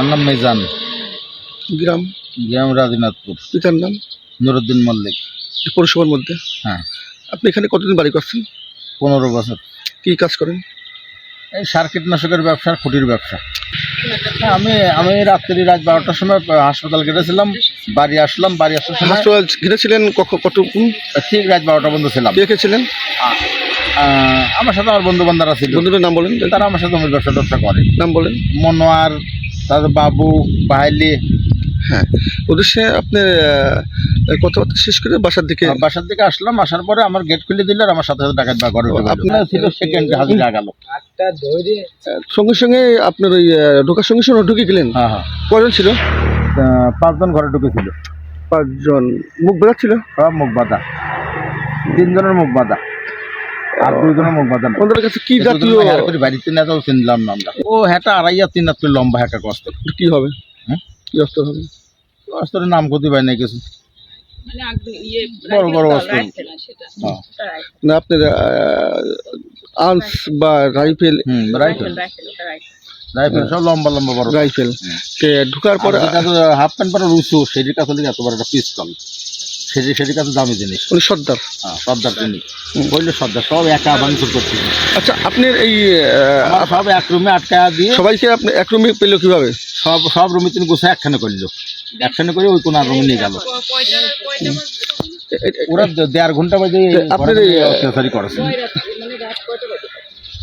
আমার নাম মেজান। গ্রাম? গ্রাম রাজনাথপুর। পিতার নাম? নুরুদ্দিন মল্লিক। পৌরসভার মধ্যে? হ্যাঁ। আপনি এখানে কতদিন বাড়ি করছেন? পনেরো বছর। কি কাজ করেন? এই সার কীটনাশকের ব্যবসা খুঁটির ব্যবসা। হ্যাঁ, আমি আমি রাত্রি রাত বারোটার সময় হাসপাতাল কেটেছিলাম বাড়ি আসলাম বাড়ি আসার সময় হাসপাতাল ঘিরেছিলেন কতক্ষণ ঠিক রাত বারোটা পর্যন্ত ছিলাম। কে আমার সাথে আমার বন্ধু বান্ধবরা ছিল। বন্ধুদের নাম বলেন। তারা আমার সাথে আমার ব্যবসা টবসা করে। নাম বলেন। মনোয়ার তারপর বাবু বাহাইলি হ্যাঁ উদ্দেশ্যে আপনার আহ, কথাবার্তা শেষ করে বাসার দিকে বাসার থেকে আসলাম আসার পরে আমার গেট খুলে দিল আর আমার সাথে সাথে ডাকাত বা ঘরে আপনার- ছিল সেকেন্ডে হাজিরা গেল। সঙ্গে সঙ্গে আপনার ওই ঢোকার সঙ্গে সঙ্গে ঢুকে গেলেন? হ্যাঁ হ্যাঁ। কজন ছিল? পাঁচজন ঘরে ঢুকেছিল। পাঁচজন। মুখ বেরাচ্ছিল সব মুখ বাঁধা। তিনজনের মুখ বাঁধা। আর মুখ বাঁধা না। ওদের কাছে কি জাতীয় বাড়িতে না যাও চিনলাম না আমরা। ও হেটা আড়াইয়া তিন হাত লম্বা হেটা কষ্ট কি হবে? কি অস্ত্র হবে। কষ্টের নাম না কিছু। মানে আগ- ইয়ে বড় বড় অস্ত্র। না। হ্যাঁ। আপনার আর্মস বা রাইফেল সব লম্বা লম্বা বড়। রাইফেল। ঢুকার পরে হাফ প্যান্ট পরে রুসু সেটির কাছে এত বড় একটা পিস্তল। সেটি সেটির কাছে দামি জিনিস। উনি সর্দার। হ্যাঁ সর্দার তিনি। বলল সর্দার সব একা ভাঙচুর করছে আচ্ছা আপনার এই আহ, সব এক রুমে আটকা দিয়ে সবাইকে আপনি এক রুমে পেল কীভাবে? সব সব রুমে তিনি গোছায় একখানে করল একখানে করে ওই কোনার রুমে নিয়ে গেল। ক- কয়টা- কয়টা এ- এ- ওরা দে- দেড় ঘণ্টা বাজে আপনার এই- অত্যাচারই করেছে কয় রাত- মানে রাত কয়টা বাজে? এ- এ-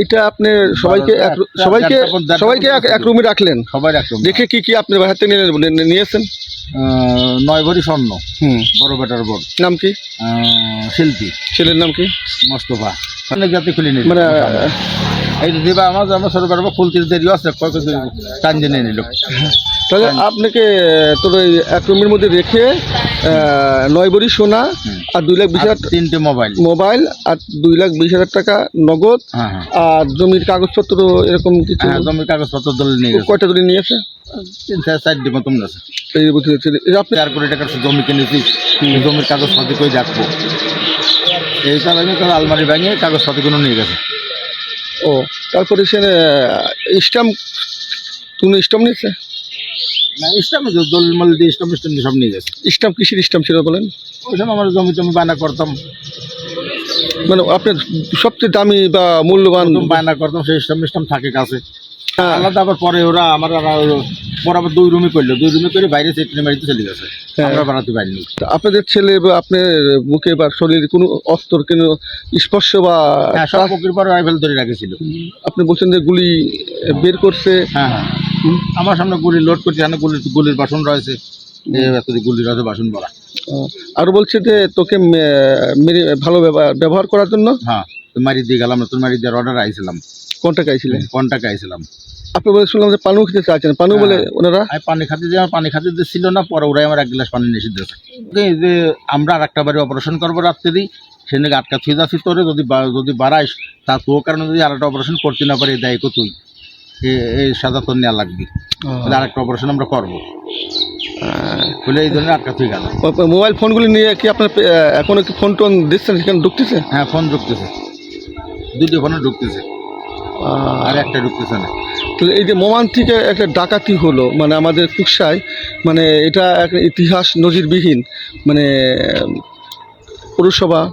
এটা আপনি সবাইকে এক সবাইকে একটা সবাইকে এক- রুমে রাখলেন? সবাই রুমে। দেখে কি কি আপনি হাতে নিয়ে নিয়ে- নিয়েছেন? নয় ভরি স্বর্ণ। হুম। বড় বেটার বোন নাম কি? শিল্পী। ছেলের নাম কি? মোস্তফা। অনেক জাতি খুলে নিল। মানে এই যে দিবা আমার আমার ছোট বেড়া খুলতে দেরি আছে টান জেনে নিল। তাহলে আপনাকে তোর ওই এক রুমের মধ্যে রেখে নয় বড়ি সোনা আর দুই লাখ বিশ হাজার তিনটে মোবাইল। মোবাইল আর দুই লাখ বিশ হাজার টাকা নগদ। হ্যাঁ হ্যাঁ। আর জমির কাগজপত্র এরকম কিছু? হ্যাঁ জমির কাগজপত্র দলে নিয়ে কয়টা দূরে নিয়েছে তিন চার চার দিন মতন আছে এই বুঝতে আপনি চার কোটি টাকার জমি কিনেছি জমির কাগজ সাথে করে রাখব। এই তারা আলমারি ভেঙে কাগজ সাথে কোনো নিয়ে গেছে। ও তারপরে সে স্টাম্প তুমি স্টাম্প নিয়েছে? না দলমল দিয়ে সব নিয়ে গেছে। কিসের ছিল বলেন? ওই সময় আমার জমি টমি করতাম। মানে আপনার সবচেয়ে দামি বা মূল্যবান বায়না করতাম সেই থাকে কাছে। হ্যাঁ, আলাদা আবার পরে ওরা আমার দুই রুমে করল। দুই রুমে করে বাইরে চলে গেছে। হ্যাঁ। আমরা বানাতে পারিনি। আপনাদের ছেলে বা আপনার বুকে বা শরীরে কোনো অস্ত্র কোনো স্পর্শ বা হ্যাঁ সব পকির পর রাইফেল ধরে রাখেছিল। আপনি বলছেন যে গুলি বের করছে। হ্যাঁ হ্যাঁ। আমার সামনে গুলি লোড করছে এখানে গুলির গুলির বাসন রয়েছে। গুলির রয়েছে বাসন ভরা। আরও বলছে যে তোকে মেরে ভালো ব্যবহার করার জন্য? হ্যাঁ মারি দিয়ে গেলাম নতুন মারি দিয়ে অর্ডার আইছিলাম। কোনটা গাইছিলেন কন্টাক্ট আইছিলাম? আপনি বলে শুনলাম যে পানু খেতে চাচ্ছেন পানু হ্যাঁ। বলে ওনারা? পানি খাতে দিয়ে আমার পানি খাতে ছিল না পরে ওরাই আমার এক গ্লাস পানি নিয়ে দিয়েছে। যে আমরা আর একটা বাড়ি অপারেশন করব রাত্রি সে নাকি আটকা থুয়ে যাচ্ছি তোরে যদি যদি বাড়াইস তা তোর কারণে যদি আর একটা অপারেশন করতে না পারি দেয় তুই। এই সাজা তোর নেওয়া লাগবে। তাহলে আর একটা অপারেশন আমরা করব। বলে এই জন্য আটকা গেল। মোবাইল ফোনগুলি নিয়ে কি আপনার পে- আহ, এখনও কি ফোন টোন দিচ্ছেন সেখানে ঢুকতেছে? হ্যাঁ ফোন ঢুকতেছে। দুটি ফোনে ঢুকতেছে। আর একটা ঢুকতেছে না। তাহলে এই যে মোমান থেকে একটা ডাকাতি হলো মানে আমাদের কুকসায় মানে এটা একটা ইতিহাস নজিরবিহীন মানে পৌরসভা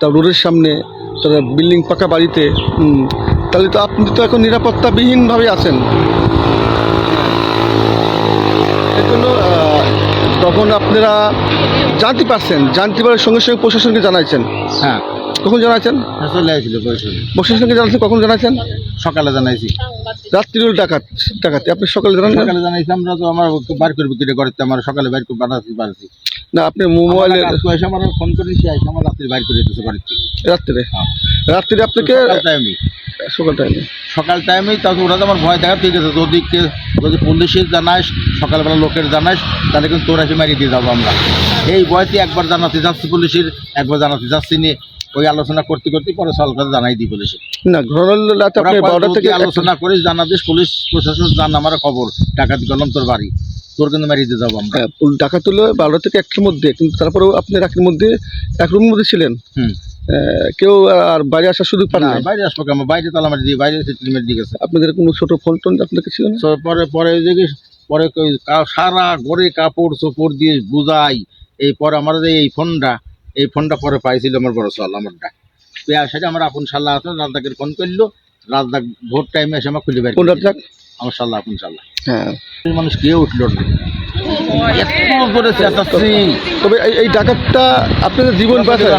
তার রোডের সামনে তারা বিল্ডিং পাকা বাড়িতে তাহলে তো আপনি তো এখন নিরাপত্তাবিহীনভাবে আছেন। এর জন্য তখন আপনারা জানতে পারছেন জানতে পারার সঙ্গে সঙ্গে প্রশাসনকে জানাইছেন। হ্যাঁ। কখন জানাইছেন? হ্যাঁ, চলে আসছিল প্রশাসনকে জানাচ্ছেন কখন জানাইছেন? সকালে জানাইছি। রাত্রি হল ডাকাত ডাকাতি। আপনি সকালে জানান সকালে জানাইছি আমরা তো আমার বার করে বিক্রি করতে আমার সকালে বাইর করে বানাতে পারছি না আপনি মোবাইলে আমার ফোন করে সে আমার রাত্রি বাইর করে দিতেছে বাড়িতে। রাত্রে? হ্যাঁ। রাত্রে আপনাকে সকাল টাইমে। সকাল টাইমে। সকাল ওরা তো আমার ভয় দেখা ঠিক আছে যদি যদি পুলিশের জানাস সকালবেলা লোকের জানাস তাহলে কিন্তু তোরা এসে মারিয়ে দিয়ে যাব আমরা। এই ভয়তে একবার জানাতে যাচ্ছি পুলিশের একবার জানাতে যাচ্ছি নিয়ে ওই আলোচনা করতে করতে পরে সরকার জানাই দিই পুলিশে না ঘরের থেকে আলোচনা করিস জানা দিস পুলিশ প্রশাসন জান আমার খবর। ডাকাতি করলাম তোর বাড়ি। তোর কিন্তু মারিয়ে দিয়ে যাব আমরা। হ্যাঁ, বারোটা থেকে একটার মধ্যে কিন্তু তারপরেও আপনি মধ্যে এক রুমের মধ্যে ছিলেন? হুম। কেউ আর বাইরে আসার সুযোগ পান না বাইরে আসব বাইরে তালা মারি দিয়ে বাইরে ট্রিটমেন্ট দিয়ে গেছে আপনাদের কোনো ছোট ফোন টোন আপনাদের ছিল না? পরে পরে পরে সারা ঘরে কাপড় চোপড় দিয়ে বুঝাই। এই পরে আমার যে এই ফোনটা এই ফোনটা পরে পাইছিল আমার বড় সাল আমারটা পেয়া সেটা আমার আপন সাল্লাহ আছে রাজদাকের ফোন করল। রাজদাক ভোর টাইমে এসে আমার খুঁজে বের করে রাত যাক আমার সাল্লাহ আপন সাল্লাহ হ্যাঁ মানুষ কেউ উঠল না এত করে চেঁচাচ্ছি। তবে এই- ডাকাতটা আপনাদের জীবন বাঁচায়।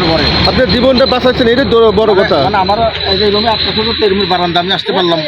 আপনার জীবনটা বাঁচাচ্ছেন এটাই তো বড় কথা। মানে আমার এই রুমে আপনার বারান্দা আমি আসতে পারলাম।